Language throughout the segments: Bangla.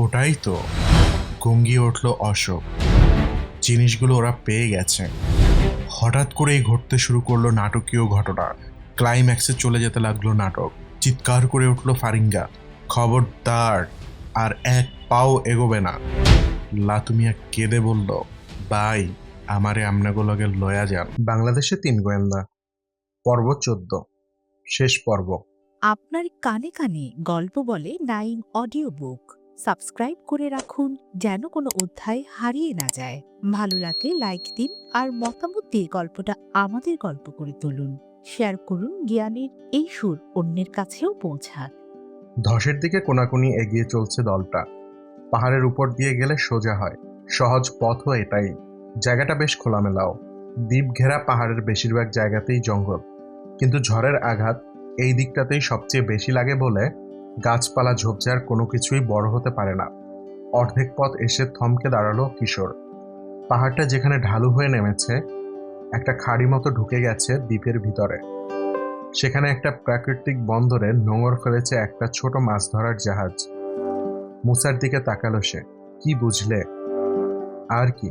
ওটাই তো। গঙ্গিয়ে উঠল অশোক। জিনিসগুলো ওরা পেয়ে গেছে। হঠাৎ করেই ঘটতে শুরু করল নাটকীয় ঘটনা। ক্লাইম্যাক্সে চলে যেতে লাগল নাটক। চিৎকার করে উঠল ফারিঙ্গা। খবরদার, আর এক পাও এগোবে না। লাতুমিয়া কেঁদে বলল বাই আমারে আমনাগুলোকে লয়া যান। বাংলাদেশে তিন গোয়েন্দা। পর্ব চোদ্দ। শেষ পর্ব। আপনার কানে কানে গল্প বলে নাইন অডিও বুক। সাবস্ক্রাইব করে রাখুন যেন কোনো অধ্যায় হারিয়ে না যায়। ভালো লাগলে লাইক দিন আর মতামত দিয়ে গল্পটা আমাদের গল্প করে তুলুন। শেয়ার করুন জ্ঞানের এই সুর অন্যের কাছেও পৌঁছাক ধসের দিকে কোনাকুনি এগিয়ে চলছে দলটা। পাহাড়ের উপর দিয়ে গেলে সোজা হয়। সহজ পথও এটাই। জায়গাটা বেশ খোলামেলাও। দ্বীপ ঘেরা পাহাড়ের বেশিরভাগ জায়গাতেই জঙ্গল। কিন্তু ঝড়ের আঘাত এই দিকটাতেই সবচেয়ে বেশি লাগে বলে গাছপালা ঝোপঝাড় কোনো কিছুই বড় হতে পারে না। অর্ধেক পথ এসে থমকে দাঁড়াল কিশোর। পাহাড়টা যেখানে ঢালু হয়ে নেমেছে, একটা খাড়ি মতো ঢুকে গেছে দ্বীপের ভিতরে। সেখানে একটা প্রাকৃতিক বন্দরে নোঙর ফেলেছে একটা ছোট মাছ ধরার জাহাজ। মুসার দিকে তাকালো সে, কি বুঝলে? আর কি?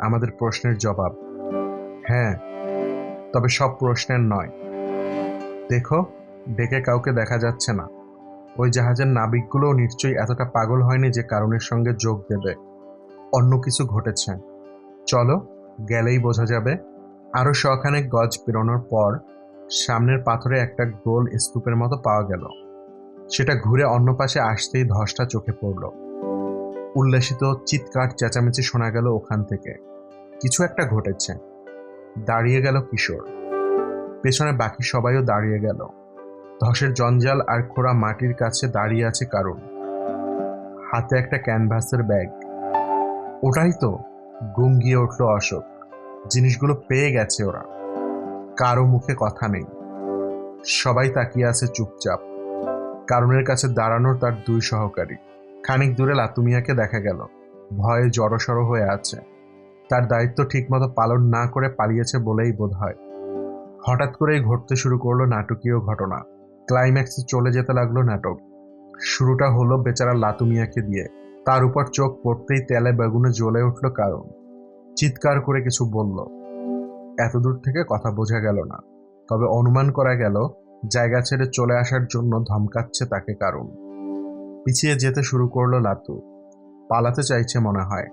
আমাদের প্রশ্নের জবাব। হ্যাঁ তবে সব প্রশ্নের নয়। দেখো, ডেকে কাউকে দেখা যাচ্ছে না। ওই জাহাজের নাবিকগুলোও নিশ্চয়ই এতটা পাগল হয়নি যে কারণের সঙ্গে যোগ দেবে। অন্য কিছু ঘটেছে। চলো, গেলেই বোঝা যাবে। আরও শখানেক গজ পেরোনোর পর সামনের পাথরে একটা গোল স্তূপের মতো পাওয়া গেল। সেটা ঘুরে অন্য পাশে আসতেই ধসটা চোখে পড়ল। উল্লাসিত, চিৎকার, চেঁচামেচি শোনা গেল ওখান থেকে। কিছু একটা ঘটেছে। দাঁড়িয়ে গেল কিশোর। পেছনে বাকি সবাইও দাঁড়িয়ে গেল। ধসের জঞ্জাল আর খোড়া মাটির কাছে দাঁড়িয়ে আছে কারণ। হাতে একটা ক্যানভাসের ব্যাগ। ওটাই তো গুঙ্গিয়ে উঠল অশোক। জিনিসগুলো পেয়ে গেছে ওরা। কারও মুখে কথা নেই। সবাই তাকিয়ে আছে চুপচাপ। কারণের কাছে দাঁড়ানোর তার দুই সহকারী। খানিক দূরে লাতুমিয়াকে দেখা গেল। ভয়ে জড়সড় হয়ে আছে। তার দায়িত্ব ঠিকমতো পালন না করে পালিয়েছে বলেই বোধ হয় হঠাৎ করেই ঘটতে শুরু করল নাটকীয় ঘটনা। ক্লাইম্যাক্সে চলে যেতে লাগল নাটক। শুরুটা হলো বেচারা লাতুমিয়াকে দিয়ে। তার উপর চোখ পড়তেই তেলে বেগুনে জ্বলে উঠল কারণ। চিৎকার করে কিছু বলল। এতদূর থেকে কথা বোঝা গেল না। তবে অনুমান করা গেল, জায়গা ছেড়ে চলে আসার জন্য ধমকাচ্ছে তাকে কারণ। পিছিয়ে যেতে শুরু করল লাতু। পালাতে চাইছে মনে হয়।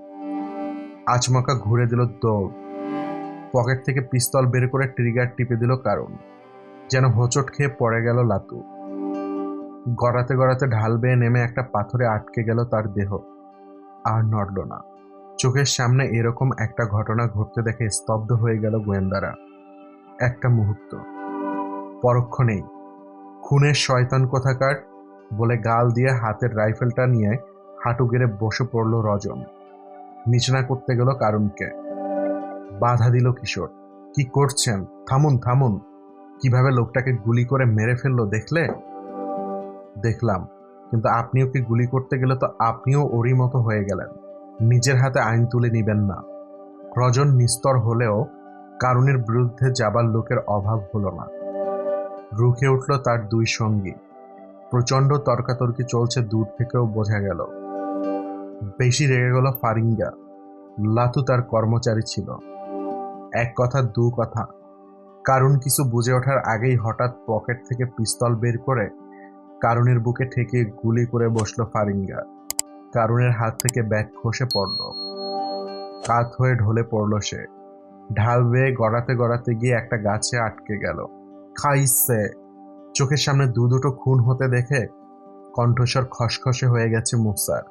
আচমকা ঘুরে দিল দৌড়। পকেট থেকে পিস্তল বের করে ট্রিগার টিপে দিল কারণ। যেন হোঁচট খেয়ে পড়ে গেল লাতু। গড়াতে গড়াতে ঢাল বেয়ে নেমে একটা পাথরে আটকে গেল তার দেহ। আর নড়ল না। চোখের সামনে এরকম একটা ঘটনা ঘটতে দেখে স্তব্ধ হয়ে গেল গোয়েন্দারা। একটা মুহূর্ত। পরক্ষণেই খুনের শয়তান কোথাকার বলে গাল দিয়ে হাতের রাইফেলটা নিয়ে হাঁটু গেড়ে বসে পড়ল রজন। নিচনা করতে গেল কারণকে বাধা দিল কিশোর। কি করছেন? থামুন থামুন। কীভাবে লোকটাকে গুলি করে মেরে ফেলল দেখলে? দেখলাম, কিন্তু আপনিও কি গুলি করতে গেলে তো আপনিও ওরই মতো হয়ে গেলেন। নিজের হাতে আইন তুলে নিবেন না। রজন নিস্তর হলেও কারণের বিরুদ্ধে যাবার লোকের অভাব হলো না। রুখে উঠল তার দুই সঙ্গী। প্রচণ্ড তর্কাতর্কি চলছে দূর থেকেও বোঝা গেল। বেশি রেগে গেল ফারিঙ্গা। লাতু তার কর্মচারী ছিল। এক কথা, দু কথা। কারণ কিছু বুঝে ওঠার আগেই হঠাৎ পকেট থেকে পিস্তল বের করে কারণের বুকে ঠেকে গুলি করে বসল ফারিঙ্গা। কারণের হাত থেকে ব্যাগ খসে পড়ল। কাত হয়ে ঢলে পড়ল সে। ঢাল বেয়ে গড়াতে গড়াতে গিয়ে একটা গাছে আটকে গেল। খাইছে। চোখের সামনে দু দুটো খুন হতে দেখে কণ্ঠস্বর খসখসে হয়ে গেছে মুসার।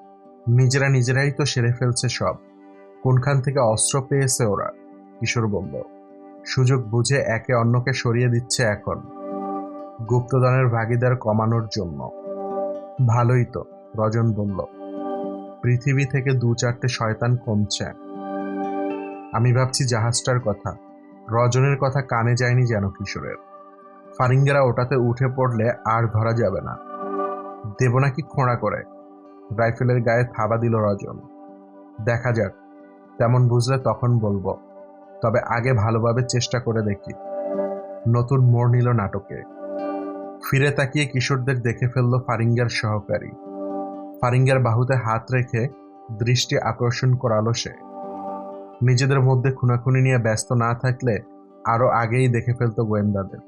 নিজেরা নিজেরাই তো সেরে ফেলছে সব। কোনখান থেকে অস্ত্র পেয়েছে ওরা? কিশোর বলল। সুযোগ বুঝে একে অন্যকে সরিয়ে দিচ্ছে এখন। গুপ্তদানের ভাগিদার কমানোর জন্য। ভালোই তো, রজন বলল। পৃথিবী থেকে দু চারটে শয়তান কমছে। আমি ভাবছি জাহাজটার কথা। রজনের কথা কানে যায়নি যেন কিশোরের। ফারিঙ্গেরা ওটাতে উঠে পড়লে আর ধরা যাবে না। দেব নাকি খোঁড়া করে। রাইফেলের গায়ে থাবা দিল রজন। দেখা যাক, তেমন বুঝলে তখন বলব। তবে আগে ভালোভাবে চেষ্টা করে দেখি। নতুন মোড় নিল নাটকে। ফিরে তাকিয়ে কিশোরদের দেখে ফেলল ফারিঙ্গার সহকারী। ফারিঙ্গার বাহুতে হাত রেখে দৃষ্টি আকর্ষণ করালো সে। নিজেদের মধ্যে খুনাখুনি নিয়ে ব্যস্ত না থাকলে আরও আগেই দেখে ফেলতো গোয়েন্দাদের।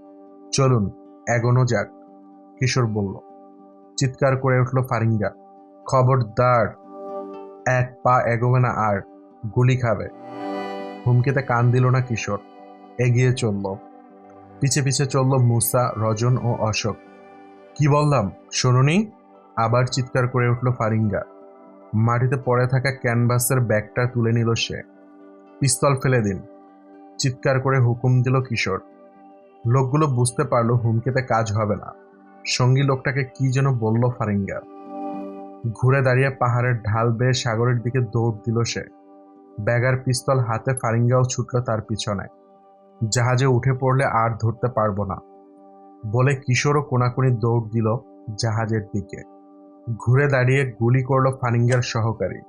চলুন, এগোনো যাক, কিশোর বলল। চিৎকার করে উঠল ফারিঙ্গা। খবরদার, এক পা এগোবে না আর, গুলি খাবে। হুমকিতে কান দিল না কিশোর। এগিয়ে চলল। পিছে পিছে চলল মুসা, রজন ও অশোক। কি বললাম? শোনুনি? আবার চিৎকার করে উঠল ফারিঙ্গা। মাটিতে পড়ে থাকা ক্যানভাসের ব্যাগটা তুলে নিল সে। পিস্তল ফেলে দিন। চিৎকার করে হুকুম দিল কিশোর। লোকগুলো বুঝতে পারল হুমকিতে কাজ হবে না। সঙ্গী লোকটাকে কি যেন বলল ফারিঙ্গা। ঘুরে দাঁড়িয়ে পাহাড়ের ঢাল বেয়ে সাগরের দিকে দৌড় দিল সে। ব্যাগার পিস্তল হাতে ফারিঙ্গাও ছুটল তার পিছনে। জাহাজে উঠে পড়লে আর ধরতে পারব না। বলে কিশোরও কোনাকুনি দৌড় দিল জাহাজের দিকে। ঘুরে দাঁড়িয়ে গুলি করল ফারিঙ্গার সহকারী।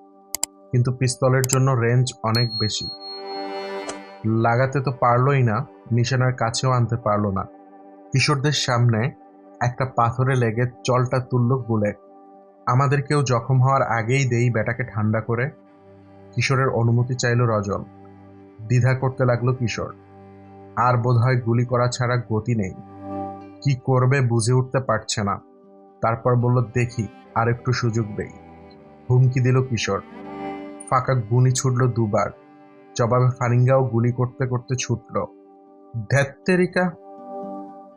কিন্তু পিস্তলের জন্য রেঞ্জ অনেক বেশি। লাগাতে তো পারলোই না, নিশানার কাছেও আনতে পারল না। কিশোরদের সামনে একটা পাথরে লেগে চলটা তুলল বুলেট। আমাদের কেউ জখম হওয়ার আগেই দেই বেটাকে ঠান্ডা করে। কিশোরের অনুমতি চাইল রজন দ্বিধা করতে লাগল কিশোর। আর বোধহয় গুলি করা ছাড়া গতি নেই। কি করবে বুঝে উঠতে পারছে না। তারপর বলল, দেখি, আর একটু সুযোগ দেই। হুমকি দিল কিশোর। ফাঁকা গুলি ছুটল দুবার। জবাবে ফারিঙ্গাও গুলি করতে করতে ছুটল। ধ্যাত্তেরিকা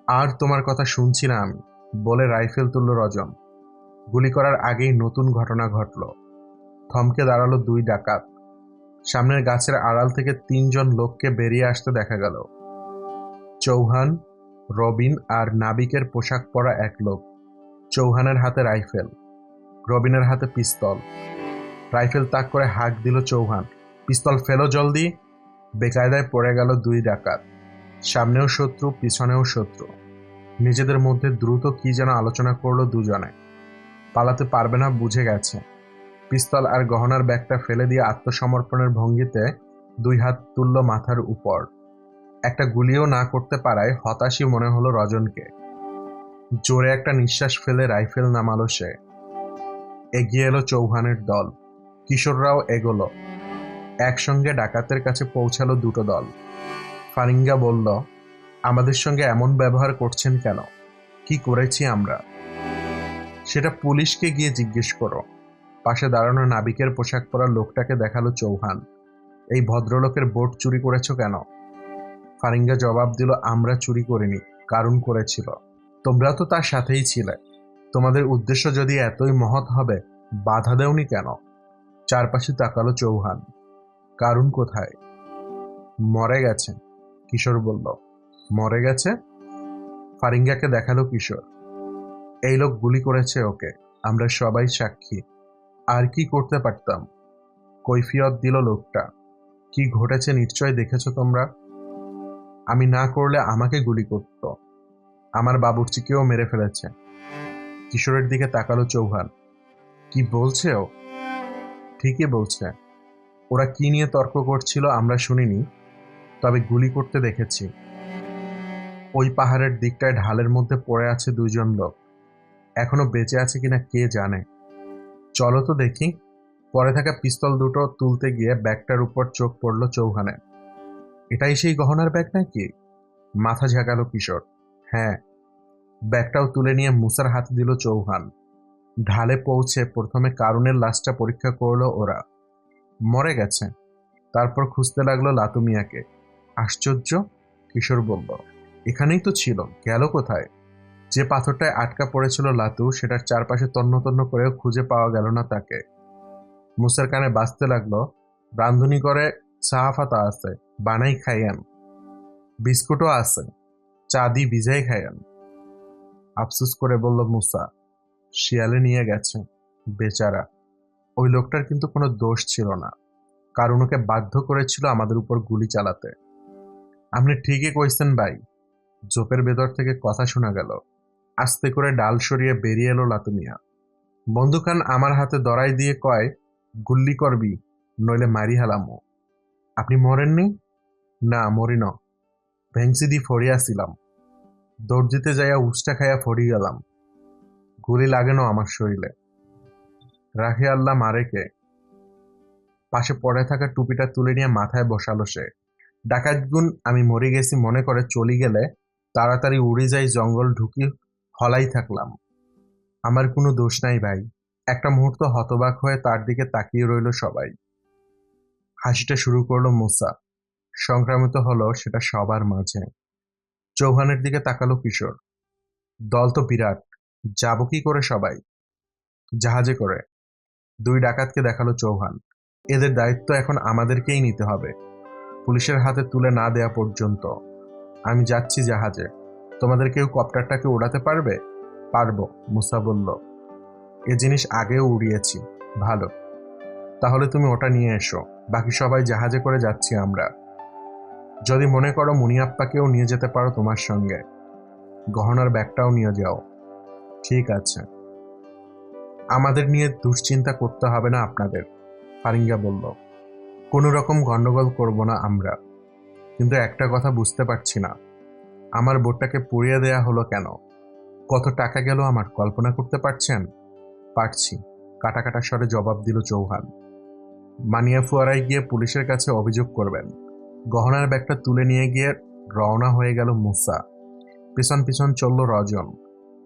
আর তোমার কথা শুনছি না আমি, বলে রাইফেল তুলল রজন গুলি করার আগেই নতুন ঘটনা ঘটল। থমকে দাঁড়াল দুই ডাকাত। সামনের গাছের আড়াল থেকে তিনজন লোককে বেরিয়ে আসতে দেখা গেল। চৌহান, রবিন আর নাবিকের পোশাক পরা এক লোক। চৌহানের হাতে রাইফেল, রবিনের হাতে পিস্তল। রাইফেল তাক করে হাঁক দিল চৌহান। পিস্তল ফেলো জলদি। বেকায়দায় পড়ে গেল দুই ডাকাত। সামনেও শত্রু, পিছনেও শত্রু। নিজেদের মধ্যে দ্রুত কি যেন আলোচনা করল দুজনে। পালাতে পারবে না বুঝে গেছে। পিস্তল আর গহনার ব্যাগটা ফেলে দিয়ে আত্মসমর্পণের ভঙ্গিতে দুই হাত তুলল মাথার উপর। একটা গুলিও না করতে পারায় হতাশই মনে হলো রজনকে। জোরে একটা নিঃশ্বাস ফেলে রাইফেল নামালো সে। এগিয়ে এলো চৌহানের দল। কিশোররাও এগোলো। একসঙ্গে ডাকাতের কাছে পৌঁছালো দুটো দল। ফারিঙ্গা বলল, আমাদের সঙ্গে এমন ব্যবহার করছেন কেন? কি করেছি আমরা? সেটা পুলিশকে গিয়ে জিজ্ঞেস করো। পাশে দাঁড়ানো নাবিকের পোশাক পরা লোকটাকে দেখাল চৌহান। এই ভদ্রলোকের বোট চুরি করেছ কেন? ফারিঙ্গা জবাব দিল, আমরা চুরি করিনি, কারণ করেছিল। তোমরা তো তার সাথেই ছিলে। তোমাদের উদ্দেশ্য যদি এতই মহৎ হবে, বাধা দেওনি কেন? চারপাশে তাকালো চৌহান। কারণ কোথায়? মরে গেছে, কিশোর বলল। মরে গেছে? ফারিঙ্গাকে দেখাল কিশোর। এই লোক গুলি করেছে ওকে, আমরা সবাই সাক্ষী। আর কি করতে পারতাম? কৈফিয়ত দিল লোকটা। কি ঘটেছে নিশ্চয় দেখেছ তোমরা? আমি না করলে আমাকে গুলি করত। আমার বাবুর্চিকেও মেরে ফেলেছে। কিশোরের দিকে তাকালো চৌহান। কি বলছে ও? ঠিকই বলছে। ওরা কি নিয়ে তর্ক করছিল আমরা শুনিনি, তবে গুলি করতে দেখেছি। ওই পাহাড়ের দিকটায় ঢালের মধ্যে পড়ে আছে দুইজন লোক। এখনও বেঁচে আছে কিনা কে জানে? চলো তো দেখি। পরে থাকা পিস্তল দুটো তুলতে গিয়ে ব্যাগটার উপর চোখ পড়ল চৌহানে। এটাই সেই গহনার ব্যাগ নাকি? মাথা ঝাঁকালো কিশোর। হ্যাঁ ব্যাগটাও তুলে নিয়ে মুসার হাতে দিল চৌহান। ঢালে পৌঁছে প্রথমে কারুনের লাশটা পরীক্ষা করল ওরা। মরে গেছে। তারপর খুঁজতে লাগল লাতুমিয়াকে। আশ্চর্য, কিশোর বলল, এখানেই তো ছিল, গেল কোথায়? যে পাথরটায় আটকা পড়েছিল লাতু, সেটার চারপাশে তন্ন তন্ন করে খুঁজে পাওয়া গেল না তাকে। মুসার কানে বাঁচতে লাগল রান্ধুনি করে সাহাফাতা আছে, বানাই খাইয়ান। বিস্কুটও আছে, চা দি ভিজাই খাইয়ান। আফসুস করে বলল মুসা, শিয়ালে নিয়ে গেছে, বেচারা। ওই লোকটার কিন্তু কোনো দোষ ছিল না। কারণ ওকে বাধ্য করেছিল আমাদের উপর গুলি চালাতে। আপনি ঠিকই কইছেন ভাই, জোপের ভেতর থেকে কথা শোনা গেল। আস্তে করে ডাল সরিয়ে বেরিয়ে এলো লাতুমিয়া বন্দুকান আমার হাতে দড়াই দিয়ে কয়, গুল্লি করবি, নইলে মারি হালামো। আপনি মরেননি? না, মরি ন। ভেংসি দি ফড়িয়াছিলাম দৌড় দিতে যাইয়া উষ্টা খাইয়া ফড়ি গেলাম। গুলি লাগে না আমার শরীরে। রাখে আল্লাহ মারেকে পাশে পড়ে থাকা টুপিটা তুলে নিয়ে মাথায় বসালো সে। ডাকাত গুণ, আমি মরে গেছি মনে করে চলি গেলে, তাড়াতাড়ি উড়ে যাই জঙ্গল ঢুকি হলাই থাকলাম। আমার কোনো দোষ নাই ভাই। একটা মুহূর্ত হতবাক হয়ে তার দিকে তাকিয়ে রইল সবাই। হাসিটা শুরু করল মুসা। সংক্রামিত হলো সেটা সবার মাঝে। চৌহানের দিকে তাকালো কিশোর। দল তো বিরাট। যাব কি করে সবাই? জাহাজে করে। দুই ডাকাতকে দেখাল চৌহান। এদের দায়িত্ব এখন আমাদেরকেই নিতে হবে। পুলিশের হাতে তুলে না দেয়া পর্যন্ত। আমি যাচ্ছি জাহাজে। তোমাদের কেউ কপ্টারটাকে উড়াতে পারবে? পারব, মুসা বলল। এ জিনিস আগেও উড়িয়েছি, ভালো। তাহলে তুমি ওটা নিয়ে এসো, বাকি সবাই জাহাজে করে যাচ্ছি আমরা। যদি মনে করো মুনিয়াপ্পাকেও নিয়ে যেতে পারো তোমার সঙ্গে, গহনার ব্যাগটাও নিয়ে যাও। ঠিক আছে। আমাদের নিয়ে দুশ্চিন্তা করতে হবে না আপনাদের, ফারিঙ্গা বলল। কোনো রকম গন্ডগোল করব না আমরা, কিন্তু একটা কথা বুঝতে পারছি না। আমার বোটটাকে পুড়িয়ে দেয়া হলো কেন? কত টাকা গেল আমার? কল্পনা করতে পারছেন? পারছি। কাটা কাটা স্বরে জবাব দিল চৌহান। মানিয়া ফুয়ারায় গিয়ে পুলিশের কাছে অভিযোগ করবেন। গহনার ব্যাগটা তুলে নিয়ে গিয়ে রওনা হয়ে গেল মুসা। পিছন পিছন চলল রজন।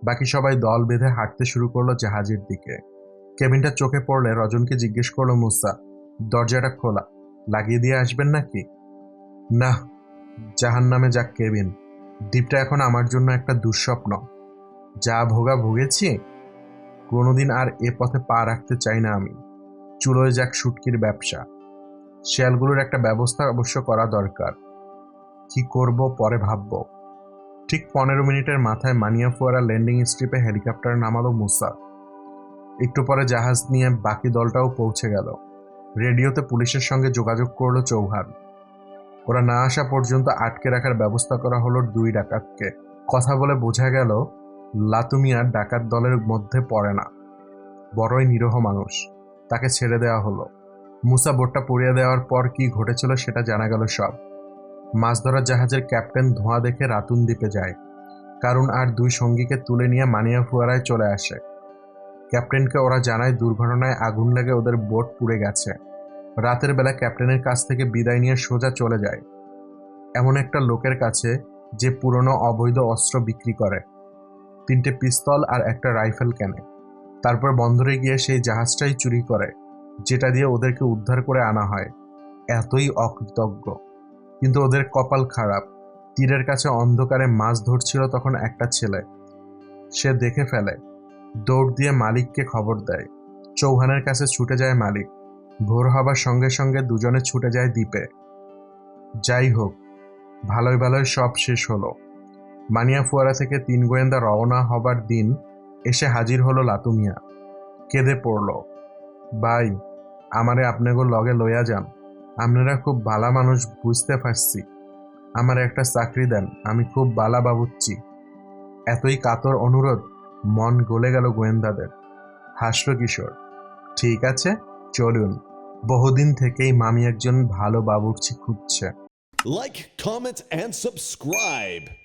বাকি সবাই দল বেঁধে হাঁটতে শুরু করল জাহাজের দিকে। কেবিনটা চোখে পড়লে রজনকে জিজ্ঞেস করল মুসা, দরজাটা খোলা, লাগিয়ে দিয়ে আসবেন নাকি? না জাহান নামে যাক কেবিন। দ্বীপটা এখন আমার জন্য একটা দুঃস্বপ্ন। যা ভোগা ভুগেছি, কোনোদিন আর এ পথে পা রাখতে চাই না আমি। চুলোয় যাক শুটকির ব্যবসা। শেয়ালগুলোর একটা ব্যবস্থা অবশ্য করা দরকার। কি করব পরে ভাবব। ঠিক পনেরো মিনিটের মাথায় মানিয়া ফুয়ারা ল্যান্ডিং স্ট্রিপে হেলিকপ্টার নামালো মুসা। একটু পরে জাহাজ নিয়ে বাকি দলটাও পৌঁছে গেল। রেডিওতে পুলিশের সঙ্গে যোগাযোগ করল চৌহান। ওরা না আসা পর্যন্ত আটকে রাখার ব্যবস্থা করা হলো দুই ডাকাতকে। কথা বলে বোঝা গেল, লাতুমিয়া ডাকাত দলের মধ্যে পড়ে না। বড়ই নিরহ মানুষ। তাকে ছেড়ে দেওয়া হলো। মুসা বোটটা পুড়িয়ে দেওয়ার পর কি ঘটেছিল সেটা জানা গেল সব। মাছ ধরার জাহাজের ক্যাপ্টেন ধোঁয়া দেখে রাতুন দ্বীপে যায়। কারণ আর দুই সঙ্গীকে তুলে নিয়ে মানিয়া ফুয়ারায় চলে আসে। ক্যাপ্টেনকে ওরা জানায় দুর্ঘটনায় আগুন লেগে ওদের বোট পুড়ে গেছে। রাতের বেলা ক্যাপ্টেনের কাছ থেকে বিদায় নিয়ে সোজা চলে যায়। এমন একটা লোকের কাছে যে পুরনো অবৈধ অস্ত্র বিক্রি করে। তিনটে পিস্তল আর একটা রাইফেল কেনে। তারপর বন্দরে গিয়ে সেই জাহাজটাই চুরি করে, যেটা দিয়ে ওদেরকে উদ্ধার করে আনা হয়। এতই অকৃতজ্ঞ। কিন্তু ওদের কপাল খারাপ। তীরের কাছে অন্ধকারে মাছ ধরছিল তখন একটা ছেলে। সে দেখে ফেলে। দৌড় দিয়ে মালিককে খবর দেয়। চৌহানের কাছে ছুটে যায় মালিক। ভোর হবার সঙ্গে সঙ্গে দুজনে ছুটে যায় দ্বীপে। যাই হোক, ভালোই ভালোই সব শেষ হলো। মানিয়া ফুয়ারা থেকে তিন গোয়েন্দা রওনা হবার দিন এসে হাজির হলো লাতুমিয়া। কেঁদে পড়ল, ভাই, আমারে আপনাকে লগে লইয়া যান। আপনারা খুব বালা মানুষ, বুঝতে পারছি। আমার একটা চাকরি দেন, আমি খুব বালা বাবুচ্ছি এতই কাতর অনুরোধ, মন গলে গেল গোয়েন্দাদের। হাসল কিশোর, ঠিক আছে, চলুন। বহুদিন থেকেই মামি একজন ভালো বাবুর্চি খুঁজছে লাইক কমেন্ট সাবস্ক্রাইব